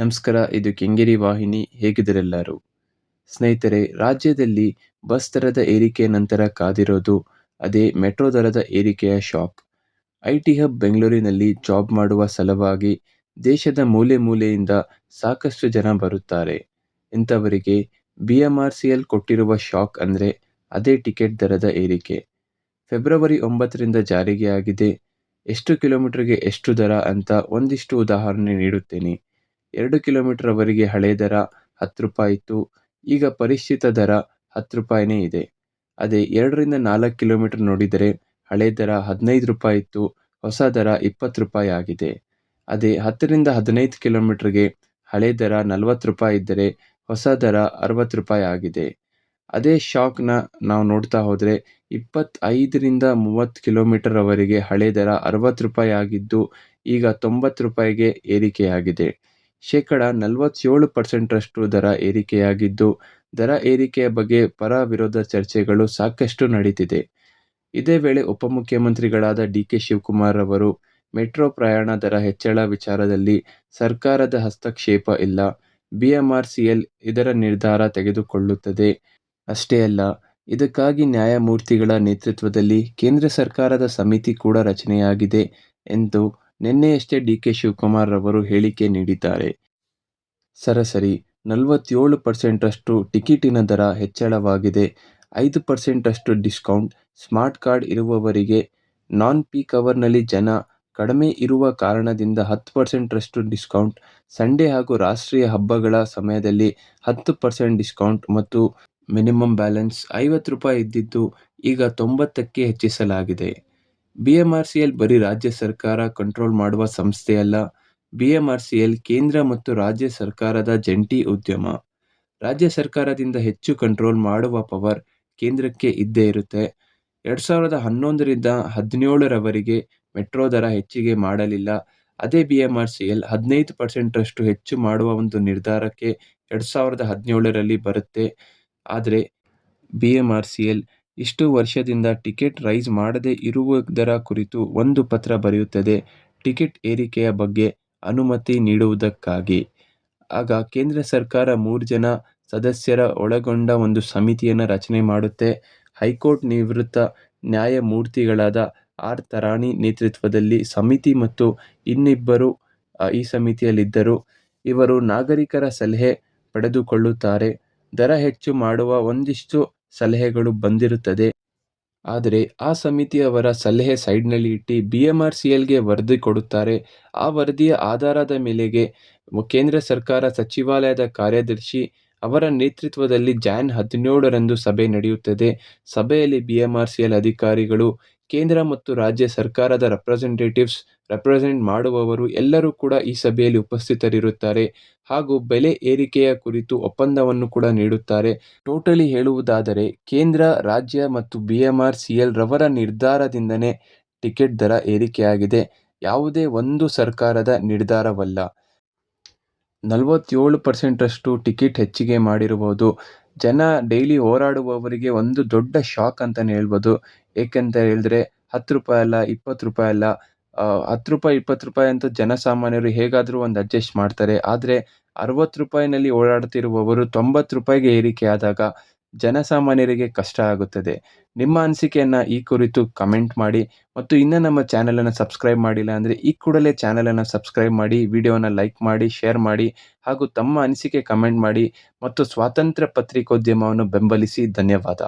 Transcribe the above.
ನಮಸ್ಕಾರ, ಇದು ಕೆಂಗೇರಿ ವಾಹಿನಿ. ಹೇಗಿದರೆಲ್ಲರೂ ಸ್ನೇಹಿತರೆ, ರಾಜ್ಯದಲ್ಲಿ ಬಸ್ ದರದ ಏರಿಕೆ ನಂತರ ಕಾದಿರೋದು ಅದೇ ಮೆಟ್ರೋ ದರದ ಏರಿಕೆಯ ಶಾಕ್ ಐ ಟಿ ಹಬ್ ಬೆಂಗಳೂರಿನಲ್ಲಿ ಜಾಬ್ ಮಾಡುವ ಸಲುವಾಗಿ ದೇಶದ ಮೂಲೆ ಮೂಲೆಯಿಂದ ಸಾಕಷ್ಟು ಜನ ಬರುತ್ತಾರೆ. ಇಂಥವರಿಗೆ B M R C L ಕೊಟ್ಟಿರುವ ಶಾಕ್ ಅಂದರೆ ಅದೇ ಟಿಕೆಟ್ ದರದ ಏರಿಕೆ. ಫೆಬ್ರವರಿ ಒಂಬತ್ತರಿಂದ ಜಾರಿಗೆ ಆಗಿದೆ. ಎಷ್ಟು ಕಿಲೋಮೀಟರ್ಗೆ ಎಷ್ಟು ದರ ಅಂತ ಒಂದಿಷ್ಟು ಉದಾಹರಣೆ ನೀಡುತ್ತೇನೆ. ಎರಡು ಕಿಲೋಮೀಟರ್ವರೆಗೆ ಹಳೆ ದರ ಹತ್ತು ರೂಪಾಯಿ ಇತ್ತು. ಈಗ ಪರಿಷ್ಕೃತ ದರ ಹತ್ತು ರೂಪಾಯಿನೇ ಇದೆ. ಅದೇ ಎರಡರಿಂದ ನಾಲ್ಕು ಕಿಲೋಮೀಟರ್ ನೋಡಿದರೆ ಹಳೆ ದರ ಹದಿನೈದು ರೂಪಾಯಿ ಇತ್ತು, ಹೊಸ ದರ ಇಪ್ಪತ್ತು ರೂಪಾಯಿ ಆಗಿದೆ. ಅದೇ ಹತ್ತರಿಂದ ಹದಿನೈದು ಕಿಲೋಮೀಟ್ರಿಗೆ ಹಳೆ ದರ ನಲವತ್ತು ರೂಪಾಯಿ ಇದ್ದರೆ ಹೊಸ ದರ ಅರವತ್ತು ರೂಪಾಯಿ ಆಗಿದೆ. ಅದೇ ಶಾಕ್ನ ನಾವು ನೋಡ್ತಾ ಹೋದರೆ ಇಪ್ಪತ್ತೈದರಿಂದ ಮೂವತ್ತು ಕಿಲೋಮೀಟರ್ವರೆಗೆ ಹಳೆ ದರ ಅರವತ್ತು ರೂಪಾಯಿ ಆಗಿದ್ದು ಈಗ ತೊಂಬತ್ತು ರೂಪಾಯಿಗೆ ಏರಿಕೆಯಾಗಿದೆ. ಶೇಕಡ ನಲವತ್ತೇಳು ಪರ್ಸೆಂಟರಷ್ಟು ದರ ಏರಿಕೆಯಾಗಿದ್ದು, ದರ ಏರಿಕೆಯ ಬಗ್ಗೆ ಪರ ವಿರೋಧ ಚರ್ಚೆಗಳು ಸಾಕಷ್ಟು ನಡೀತಿದೆ. ಇದೇ ವೇಳೆ ಉಪಮುಖ್ಯಮಂತ್ರಿಗಳಾದ ಡಿ ಕೆ ಶಿವಕುಮಾರ್ ಅವರು, ಮೆಟ್ರೋ ಪ್ರಯಾಣ ದರ ಹೆಚ್ಚಳ ವಿಚಾರದಲ್ಲಿ ಸರ್ಕಾರದ ಹಸ್ತಕ್ಷೇಪ ಇಲ್ಲ ಬಿಎಂಆರ್ಸಿಎಲ್ ಇದರ ನಿರ್ಧಾರ ತೆಗೆದುಕೊಳ್ಳುತ್ತದೆ. ಅಷ್ಟೇ ಅಲ್ಲ, ಇದಕ್ಕಾಗಿ ನ್ಯಾಯಮೂರ್ತಿಗಳ ನೇತೃತ್ವದಲ್ಲಿ ಕೇಂದ್ರ ಸರ್ಕಾರದ ಸಮಿತಿ ಕೂಡ ರಚನೆಯಾಗಿದೆ ಎಂದು ನಿನ್ನೆಯಷ್ಟೇ ಡಿ ಕೆ ಶಿವಕುಮಾರ್ ಅವರು ಹೇಳಿಕೆ ನೀಡಿದ್ದಾರೆ. ಸರಾಸರಿ ನಲವತ್ತೇಳು ಪರ್ಸೆಂಟರಷ್ಟು ಟಿಕೆಟಿನ ದರ ಹೆಚ್ಚಳವಾಗಿದೆ. ಐದು ಪರ್ಸೆಂಟಷ್ಟು ಡಿಸ್ಕೌಂಟ್, ಸ್ಮಾರ್ಟ್ ಕಾರ್ಡ್ ಇರುವವರಿಗೆ ನಾನ್ ಪೀಕ್ ಅವರ್ನಲ್ಲಿ ಜನ ಕಡಿಮೆ ಇರುವ ಕಾರಣದಿಂದ ಹತ್ತು ಪರ್ಸೆಂಟರಷ್ಟು ಡಿಸ್ಕೌಂಟ್, ಸಂಡೇ ಹಾಗೂ ರಾಷ್ಟ್ರೀಯ ಹಬ್ಬಗಳ ಸಮಯದಲ್ಲಿ ಹತ್ತು ಪರ್ಸೆಂಟ್ ಡಿಸ್ಕೌಂಟ್ ಮತ್ತು ಮಿನಿಮಮ್ ಬ್ಯಾಲೆನ್ಸ್ ಐವತ್ತು ರೂಪಾಯಿ ಇದ್ದಿದ್ದು ಈಗ ತೊಂಬತ್ತಕ್ಕೆ ಹೆಚ್ಚಿಸಲಾಗಿದೆ. B M R C L ಬರೀ ರಾಜ್ಯ ಸರ್ಕಾರ ಕಂಟ್ರೋಲ್ ಮಾಡುವ ಸಂಸ್ಥೆಯಲ್ಲ B M R C L ಕೇಂದ್ರ ಮತ್ತು ರಾಜ್ಯ ಸರ್ಕಾರದ ಜಂಟಿ ಉದ್ಯಮ. ರಾಜ್ಯ ಸರ್ಕಾರದಿಂದ ಹೆಚ್ಚು ಕಂಟ್ರೋಲ್ ಮಾಡುವ ಪವರ್ ಕೇಂದ್ರಕ್ಕೆ ಇದ್ದೇ ಇರುತ್ತೆ. ಎರಡು ಸಾವಿರದ ಹನ್ನೊಂದರಿಂದ ಹದಿನೇಳರವರೆಗೆ ಮೆಟ್ರೋ ದರ ಹೆಚ್ಚಿಗೆ ಮಾಡಲಿಲ್ಲ. ಅದೇ B M R C L ಹದಿನೈದು ಪರ್ಸೆಂಟರಷ್ಟು ಹೆಚ್ಚು ಮಾಡುವ ಒಂದು ನಿರ್ಧಾರಕ್ಕೆ ಎರಡು ಸಾವಿರದ ಹದಿನೇಳರಲ್ಲಿ ಬರುತ್ತೆ. ಆದರೆ B M R C L ಇಷ್ಟು ವರ್ಷದಿಂದ ಟಿಕೆಟ್ ರೈಸ್ ಮಾಡದೇ ಇರುವುದರ ಕುರಿತು ಒಂದು ಪತ್ರ ಬರೆಯುತ್ತದೆ. ಟಿಕೆಟ್ ಏರಿಕೆಯ ಬಗ್ಗೆ ಅನುಮತಿ ನೀಡುವುದಕ್ಕಾಗಿ. ಆಗ ಕೇಂದ್ರ ಸರ್ಕಾರ ಮೂರು ಜನ ಸದಸ್ಯರ ಒಳಗೊಂಡ ಒಂದು ಸಮಿತಿಯನ್ನು ರಚನೆ ಮಾಡುತ್ತೆ. ಹೈಕೋರ್ಟ್ ನಿವೃತ್ತ ನ್ಯಾಯಮೂರ್ತಿಗಳಾದ ಆರ್ ತರಾಣಿ ನೇತೃತ್ವದಲ್ಲಿ ಸಮಿತಿ ಮತ್ತು ಇನ್ನಿಬ್ಬರು ಈ ಸಮಿತಿಯಲ್ಲಿದ್ದರು. ಇವರು ನಾಗರಿಕರ ಸಲಹೆ ಪಡೆದುಕೊಳ್ಳುತ್ತಾರೆ. ದರ ಹೆಚ್ಚು ಮಾಡುವ ಒಂದಿಷ್ಟು ಸಲಹೆಗಳು ಬಂದಿರುತ್ತದೆ. ಆದರೆ ಆ ಸಮಿತಿಯವರ ಸಲಹೆ ಸೈಡ್ನಲ್ಲಿ ಇಟ್ಟು ಬಿ ಎಂ ಆರ್ ಸಿ ಎಲ್ಗೆ ವರದಿ ಕೊಡುತ್ತಾರೆ. ಆ ವರದಿಯ ಆಧಾರದ ಮೇಲೆಗೆ ಕೇಂದ್ರ ಸರ್ಕಾರ ಸಚಿವಾಲಯದ ಕಾರ್ಯದರ್ಶಿ ಅವರ ನೇತೃತ್ವದಲ್ಲಿ ಜಾನ್ ಹದಿನೇಳರಂದು ಸಭೆ ನಡೆಯುತ್ತದೆ. ಸಭೆಯಲ್ಲಿ B M R C L ಅಧಿಕಾರಿಗಳು ಕೇಂದ್ರ ಮತ್ತು ರಾಜ್ಯ ಸರ್ಕಾರದ ರೆಪ್ರೆಸೆಂಟೇಟಿವ್ಸ್ ರೆಪ್ರೆಸೆಂಟ್ ಮಾಡುವವರು ಎಲ್ಲರೂ ಕೂಡ ಈ ಸಭೆಯಲ್ಲಿ ಉಪಸ್ಥಿತರಿರುತ್ತಾರೆ ಹಾಗೂ ಬೆಲೆ ಏರಿಕೆಯ ಕುರಿತು ಒಪ್ಪಂದವನ್ನು ಕೂಡ ನೀಡುತ್ತಾರೆ. ಟೋಟಲಿ ಹೇಳುವುದಾದರೆ ಕೇಂದ್ರ, ರಾಜ್ಯ ಮತ್ತು B M R C L ರವರ ನಿರ್ಧಾರದಿಂದನೇ ಟಿಕೆಟ್ ದರ ಏರಿಕೆಯಾಗಿದೆ. ಯಾವುದೇ ಒಂದು ಸರ್ಕಾರದ ನಿರ್ಧಾರವಲ್ಲ. ನಲವತ್ತೇಳು ಪರ್ಸೆಂಟಷ್ಟು ಟಿಕೆಟ್ ಹೆಚ್ಚಿಗೆ ಮಾಡಿರುವುದು ಜನ ಡೈಲಿ ಹೋರಾಡುವವರಿಗೆ ಒಂದು ದೊಡ್ಡ ಶಾಕ್ ಅಂತಲೇ ಹೇಳ್ಬೋದು. ಏಕೆಂತ ಹೇಳಿದ್ರೆ ಹತ್ತು ರೂಪಾಯಿ ಅಲ್ಲ, ಇಪ್ಪತ್ತು ರೂಪಾಯಿ ಅಲ್ಲ ಹತ್ತು ರೂಪಾಯಿ, ಇಪ್ಪತ್ತು ರೂಪಾಯಿ ಅಂತ ಜನಸಾಮಾನ್ಯರು ಹೇಗಾದರೂ ಒಂದು ಅಡ್ಜಸ್ಟ್ ಮಾಡ್ತಾರೆ. ಆದರೆ ಅರವತ್ತು ರೂಪಾಯಿನಲ್ಲಿ ಓಡಾಡ್ತಿರುವವರು ತೊಂಬತ್ತು ರೂಪಾಯಿಗೆ ಏರಿಕೆ ಆದಾಗ ಜನಸಾಮಾನ್ಯರಿಗೆ ಕಷ್ಟ ಆಗುತ್ತದೆ. ನಿಮ್ಮ ಅನಿಸಿಕೆಯನ್ನು ಈ ಕುರಿತು ಕಮೆಂಟ್ ಮಾಡಿ ಮತ್ತು ಇನ್ನೂ ನಮ್ಮ ಚಾನಲನ್ನು ಸಬ್ಸ್ಕ್ರೈಬ್ ಮಾಡಿಲ್ಲ ಅಂದರೆ ಈ ಕೂಡಲೇ ಚಾನಲನ್ನು ಸಬ್ಸ್ಕ್ರೈಬ್ ಮಾಡಿ, ವಿಡಿಯೋನ ಲೈಕ್ ಮಾಡಿ ಶೇರ್ ಮಾಡಿ ಹಾಗೂ ತಮ್ಮ ಅನಿಸಿಕೆ ಕಮೆಂಟ್ ಮಾಡಿ ಮತ್ತು ಸ್ವಾತಂತ್ರ್ಯ ಪತ್ರಿಕೋದ್ಯಮವನ್ನು ಬೆಂಬಲಿಸಿ ಧನ್ಯವಾದ.